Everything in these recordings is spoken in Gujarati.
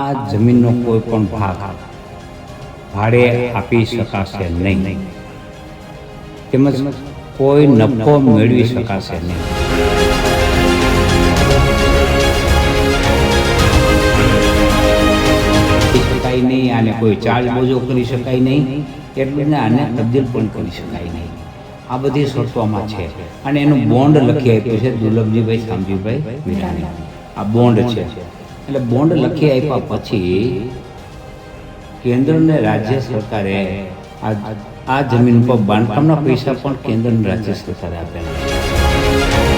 આ જમીનનો કોઈ પણ ભાગ ભાડે આપી શકાશે નહીં. તેમજ કોઈ નફો મેળવી શકાશે નહીં. શકાય નહીં આને કોઈ ચાર્જ બોજો કરી શકાય નહીં. એટલું આને તબદીલ પણ કરી શકાય નહીં. આ બધી શરતોમાં છે. અને એનું બોન્ડ લખી આપ્યું છે દુર્લભજીભાઈ શામજીભાઈ વિરાણી. આ બોન્ડ છે. એટલે બોન્ડ લખી આપ્યા પછી કેન્દ્ર ને રાજ્ય સરકારે આ આ જમીન પર બાંધકામના પૈસા પણ કેન્દ્ર અને રાજ્ય સરકારે આપેલા છે.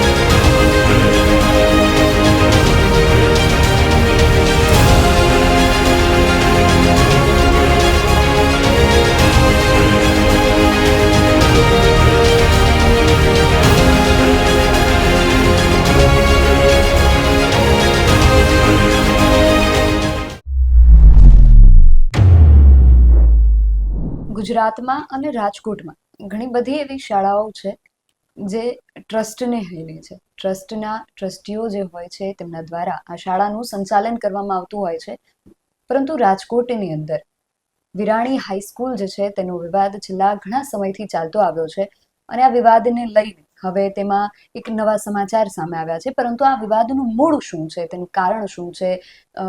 ગુજરાતમાં અને રાજકોટમાં ઘણી બધી એવી શાળાઓ છે જે ટ્રસ્ટને હેલે છે. ટ્રસ્ટના ટ્રસ્ટીઓ જે હોય છે તેમના દ્વારા આ શાળાનું સંચાલન કરવામાં આવતું હોય છે. પરંતુ રાજકોટની અંદર વિરાણી હાઈસ્કૂલ જે છે તેનો વિવાદ છેલ્લા ઘણા સમયથી ચાલતો આવ્યો છે અને આ વિવાદને લઈને હવે તેમાં એક નવા સમાચાર સામે આવ્યા છે. પરંતુ આ વિવાદનું મૂળ શું છે? તેનું કારણ શું છે?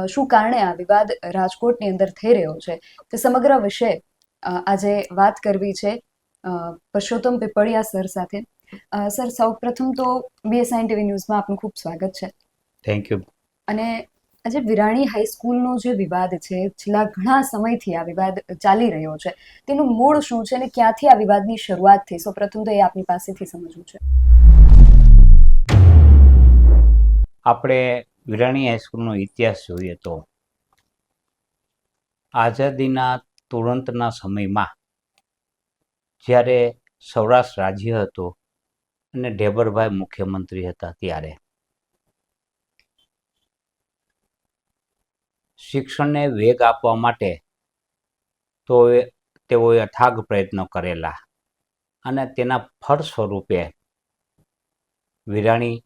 શું કારણે આ વિવાદ રાજકોટની અંદર થઈ રહ્યો છે? તે સમગ્ર અ, આજે વાત કરવી છે પરસોત્તમ પીપળિયા સર સાથે. સર સૌપ્રથમ તો બીએસઆઈ ટીવી ન્યૂઝમાં આપનું ખૂબ સ્વાગત છે. થેન્ક યુ અને આજે વિરાણી હાઈસ્કૂલનો જે વિવાદ છે છેલ્લા ઘણા સમયથી આ વિવાદ ચાલી રહ્યો છે તેનું મૂળ શું છે અને ક્યાંથી આ વિવાદની શરૂઆત થઈ? સૌપ્રથમ તો એ આપની પાસેથી સમજવું છે. આપણે વિરાણી હાઈસ્કૂલનો ઇતિહાસ જોઈએ તો આઝાદીના તુરંતના સમયમાં જ્યારે સૌરાષ્ટ્ર રાજ્ય હતું અને ઢેબરભાઈ મુખ્યમંત્રી હતા ત્યારે. શિક્ષણને વેગ આપવા માટે તો તેઓએ અથાગ પ્રયત્નો કરેલા અને તેના ફળ સ્વરૂપે વિરાણી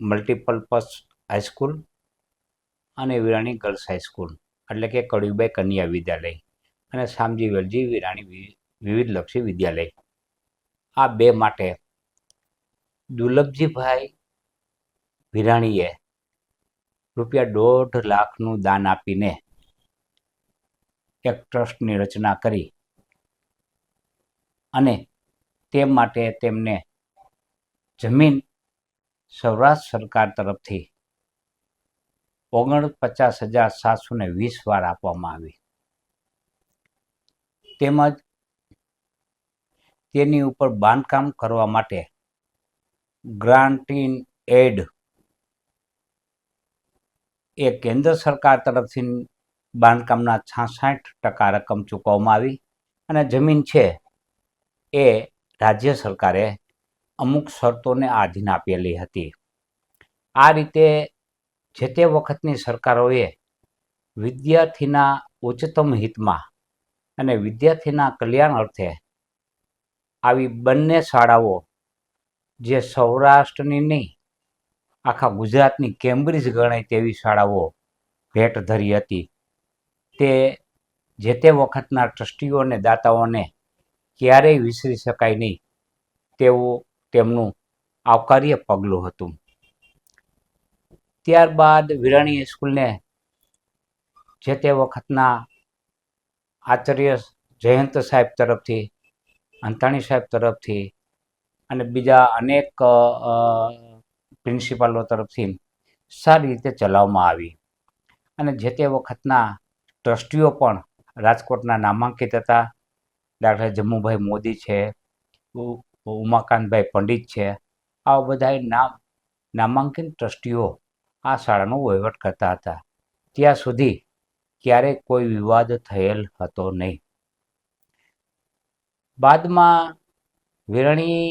મલ્ટીપર્પઝ હાઈસ્કૂલ અને વિરાણી ગર્લ્સ હાઈસ્કૂલ એટલે કે કડવીબાઈ કન્યા વિદ્યાલય અને શામજી વેલજી વિરાણી વિવિધ લક્ષી વિદ્યાલય. આ બે માટે દુર્લભજીભાઈ વિરાણીએ રૂપિયા દોઢ લાખનું દાન આપીને એક ટ્રસ્ટની રચના કરી અને તે માટે તેમને જમીન સૌરાષ્ટ્ર સરકાર તરફથી ઓગણપચાસ હજાર સાતસો વીસ વાર આપવામાં આવી. તેમજ તેની ઉપર બાંધકામ કરવા માટે ગ્રાન્ટ ઇન એડ એ કેન્દ્ર સરકાર તરફથી બાંધકામના છાસઠ ટકા રકમ ચૂકવવામાં આવી અને જમીન છે એ રાજ્ય સરકારે અમુક શરતોને આધીન આપેલી હતી. આ રીતે જે તે વખતની સરકારોએ વિદ્યાર્થીના ઉચ્ચતમ હિતમાં અને વિદ્યાર્થીના કલ્યાણ અર્થે આવી બંને શાળાઓ જે સૌરાષ્ટ્રની નહીં, આખા ગુજરાતની કેમ્બ્રિજ ગણાય તેવી શાળાઓ ભેટ ધરી હતી. તે જે તે વખતના ટ્રસ્ટીઓ અને દાતાઓને ક્યારેય વિસરી શકાય નહીં, તેવું તેમનું આવકાર્ય પગલું હતું. ત્યારબાદ વિરાણી સ્કૂલને જે તે વખતના આચાર્ય જયંત સાહેબ તરફથી, અંતાણી સાહેબ તરફથી અને બીજા અનેક પ્રિન્સિપાલો તરફથી સારી રીતે ચલાવવામાં આવી. અને જે તે વખતના ટ્રસ્ટીઓ પણ રાજકોટના નામાંકિત હતા. દાખલા જમ્મુભાઈ મોદી છે ઉમાકાંતભાઈ પંડિત છે, આવા બધા નામ, નામાંકિત ટ્રસ્ટીઓ આ શાળાનો વહીવટ કરતા હતા. ત્યાં સુધી ક્યારેય કોઈ વિવાદ થયેલ હતો નહીં. બાદમાં વિરણી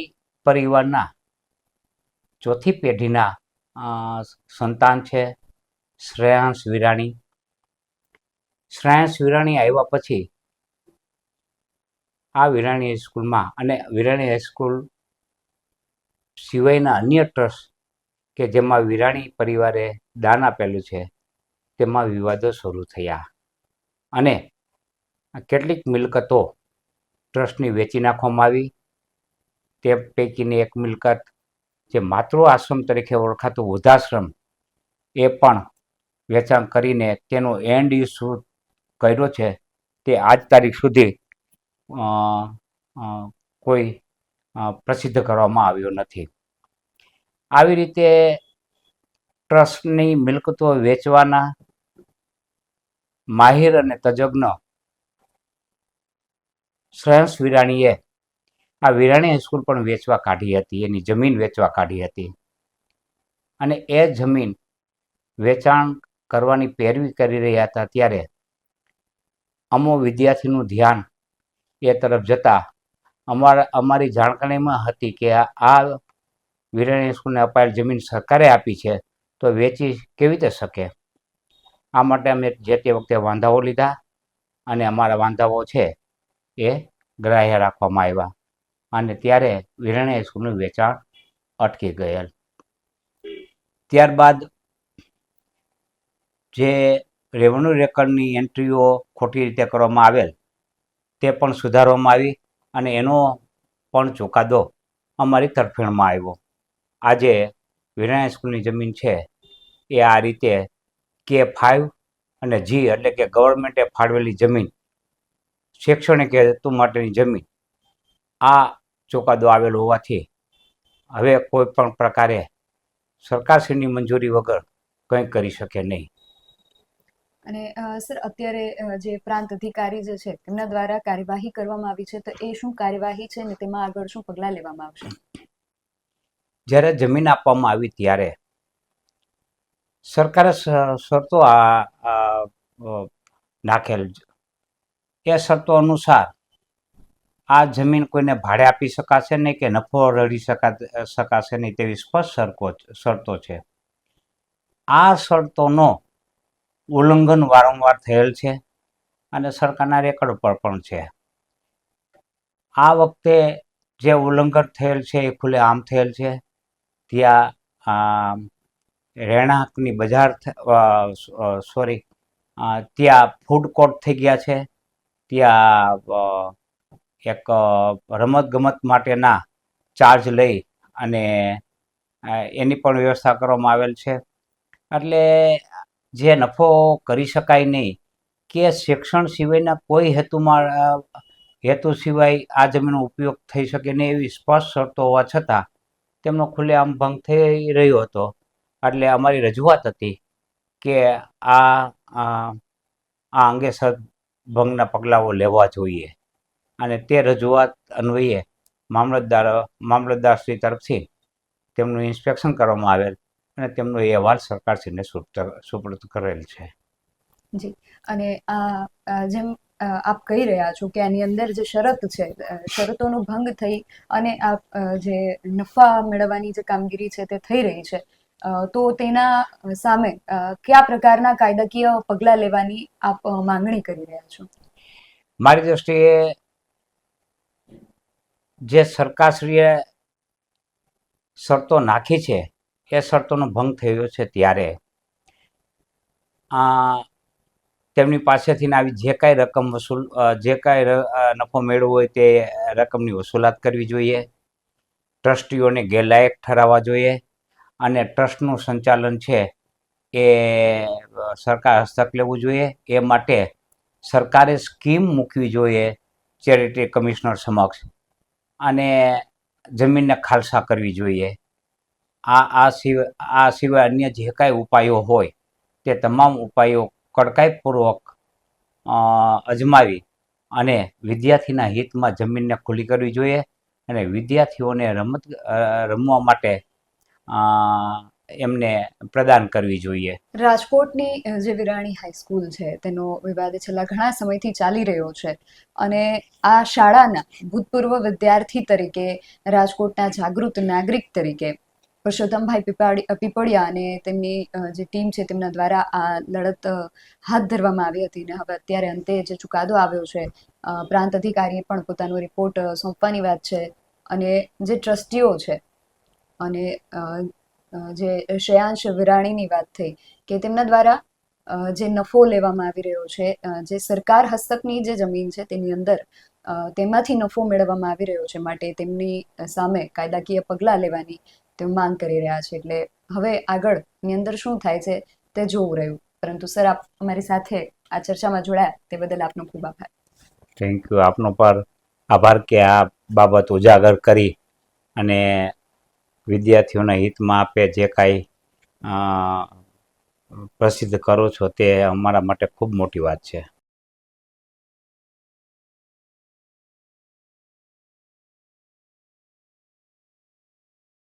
પરિવારના ચોથી પેઢીના સંતાન છે શ્રેયાંશ વિરાણી. શ્રેયાંશ વિરાણી આવ્યા પછી આ વિરાણી હાઈસ્કૂલમાં અને વિરાણી હાઈસ્કૂલ સિવાયના અન્ય ટ્રસ્ટ કે જેમાં વિરાણી પરિવારે દાન આપેલું છે તેમાં વિવાદો શરૂ થયા. અને કેટલીક મિલકતો ટ્રસ્ટની વેચી નાખવામાં આવી. તે પૈકીની એક મિલકત, જે માતૃ આશ્રમ તરીકે ઓળખાતો વૃદ્ધાશ્રમ, એ પણ વેચાણ કરીને તેનો એન્ડ ઇસ્યુ કર્યો છે. તે આજ તારીખ સુધી કોઈ પ્રસિદ્ધ કરવામાં આવ્યો નથી. આવી રીતે ટ્રસ્ટની મિલકતો વેચવાના માહિર અને તજજ્ઞ. શ્રેયસ વિરાણીએ આ વિરાણી હાઈસ્કૂલ પણ વેચવા કાઢી હતી, એની જમીન વેચવા કાઢી હતી. અને એ જમીન વેચાણ કરવાની પેરવી કરી રહ્યા હતા ત્યારે અમો વિદ્યાર્થીનું ધ્યાન એ તરફ જતા અમારા, અમારી જાણકારીમાં હતી કે આ વિરાણી હાઈસ્કૂલને અપાયેલ જમીન સરકારે આપી છે, તો વેચી કેવી રીતે શકે? આ માટે અમે જે તે વખતે વાંધાઓ લીધા અને અમારા વાંધાઓ છે એ ગ્રાહ્ય રાખવામાં આવ્યા. અને ત્યારે વિરાણી સ્કૂલનું વેચાણ અટકી ગયેલ. ત્યારબાદ જે રેવન્યુ રેકર્ડની એન્ટ્રીઓ ખોટી રીતે કરવામાં આવેલ, તે પણ સુધારવામાં આવી અને એનો પણ ચુકાદો અમારી તરફેણમાં આવ્યો. આજે વિરાણી સ્કૂલની જમીન છે એ આ રીતે કે ફાઇવ અને જી એટલે કે ગવર્મેન્ટે ફાળવેલી જમીન શૈક્ષણિક હેતુ માટેની જમીન આ ચુકાદો આવેલો હોવાથી હવે કોઈ પણ પ્રકારે સરકારશ્રીની મંજૂરી વગર કંઈ કરી શકે નહીં. અને સર અત્યારે જે પ્રાંત અધિકારી જે છે તેમના દ્વારા કાર્યવાહી કરવામાં આવી છે તો એ શું કાર્યવાહી છે ને તેમાં આગળ શું પગલાં લેવામાં આવશે? જ્યારે જમીન આપવામાં આવી ત્યારે સરકારે શરતો આ નાખેલ એ શરતો અનુસાર આ જમીન કોઈને ભાડે આપી શકાશે નહીં કે નફો રળી શકા શકાશે નહીં તેવી સ્પષ્ટ શરકો શરતો છે. આ શરતોનો ઉલ્લંઘન વારંવાર થયેલ છે અને સરકારના રેકોર્ડ પર પણ છે. આ વખતે જે ઉલ્લંઘન થયેલ છે એ ખુલ્લે આમ થયેલ છે. ત્યાં રહેણાંકની બજાર સોરી ત્યાં ફૂડ કોર્ટ થઈ ગયા છે. ત્યાં એક રમતગમત માટેના ચાર્જ લઈ અને એની પણ વ્યવસ્થા કરવામાં આવેલ છે. એટલે જે નફો કરી શકાય નહીં કે શિક્ષણ સિવાયના કોઈ હેતુમાં હેતુ સિવાય આ જમીનનો ઉપયોગ થઈ શકે નહીં એવી સ્પષ્ટ શરતો હોવા છતાં તેમનો ખુલ્લેઆમ ભંગ થઈ રહ્યો હતો. એટલે અમારી રજૂઆત હતી કે આ આ અંગે ભંગના પગલાઓ લેવા જોઈએ. અને તે રજૂઆત અન્વયે મામલતદાર મામલતદારશ્રી તરફથી તેમનું ઇન્સ્પેક્શન કરવામાં આવેલ અને તેમનો અહેવાલ સરકારશ્રીને સુપ્રત કરેલ છે. અને આ જેમ આપ કહી રહ્યા છો કે આની અંદર જે શરત છે શરતોનો ભંગ થઈ અને આ જે નફા મેળવવાની જે કામગીરી છે તે થઈ રહી છે તો તેના સામે કયા પ્રકારના કાયદાકીય પગલાં લેવાની આપ માંગણી કરી રહ્યા છો? મારી દૃષ્ટિએ જે સરકારશ્રીએ શરતો નાખી છે, એ શરતોનો ભંગ થયો છે ત્યારે. આ, તેમની પાસેથી આવી જે કાંઈ રકમ વસૂલ જે કાંઈ નફો મેળવવો હોય તે રકમની વસૂલાત કરવી જોઈએ. ટ્રસ્ટીઓને ગેરલાયક ઠરાવવા જોઈએ. અને ટ્રસ્ટનું સંચાલન છે એ સરકાર હસ્તક લેવું જોઈએ. એ માટે સરકારે સ્કીમ મૂકવી જોઈએ ચેરિટી કમિશનર સમક્ષ. અને જમીનને ખાલસા કરવી જોઈએ. આ આ સિવાય આ સિવાય અન્ય જે કાંઈ ઉપાયો હોય તે તમામ ઉપાયો કડકાઈપૂર્વક અજમાવી અને વિદ્યાર્થીના હિતમાં જમીનને ખુલ્લી કરવી જોઈએ અને વિદ્યાર્થીઓને રમત રમવા માટે એમને પ્રદાન કરવી જોઈએ. રાજકોટની જે વિરાણી હાઈસ્કૂલ છે, તેનો વિવાદ છેલ્લા ઘણા સમયથી ચાલી રહ્યો છે. અને આ શાળાના ભૂતપૂર્વ વિદ્યાર્થી તરીકે, રાજકોટના જાગૃત નાગરિક તરીકે પરસોત્તમભાઈ પીપાડી પીપળિયા અને તેમની જે ટીમ છે, તેમના દ્વારા આ લડત હાથ ધરવામાં આવી હતી. અને હવે અત્યારે અંતે જે ચુકાદો આવ્યો છે પ્રાંત અધિકારીએ પણ પોતાનો રિપોર્ટ સોંપવાની વાત છે. અને જે ટ્રસ્ટીઓ છે અને જે શ્રેયાંશ વિરાણીની વાત થઈ, કે તેમના દ્વારા જે નફો લેવામાં આવી રહ્યો છે જે સરકાર હસ્તકની જે જમીન છે તેની અંદર તેમાંથી નફો મેળવવામાં આવી રહ્યો છે માટે તેમની સામે કાયદાકીય પગલાં લેવાની તેઓ માંગ કરી રહ્યા છે. એટલે હવે આગળની અંદર શું થાય છે તે જોવું રહ્યું. પરંતુ સર, આપ અમારી સાથે આ ચર્ચામાં જોડાયા તે બદલ આપનો ખૂબ આભાર. થેન્ક યુ આપનો પર આભાર કે આ બાબત ઉજાગર કરી અને વિદ્યાર્થીઓના હિતમાં આપે જે કાંઈ પ્રસિદ્ધ કરો છો તે અમારા માટે ખૂબ મોટી વાત છે.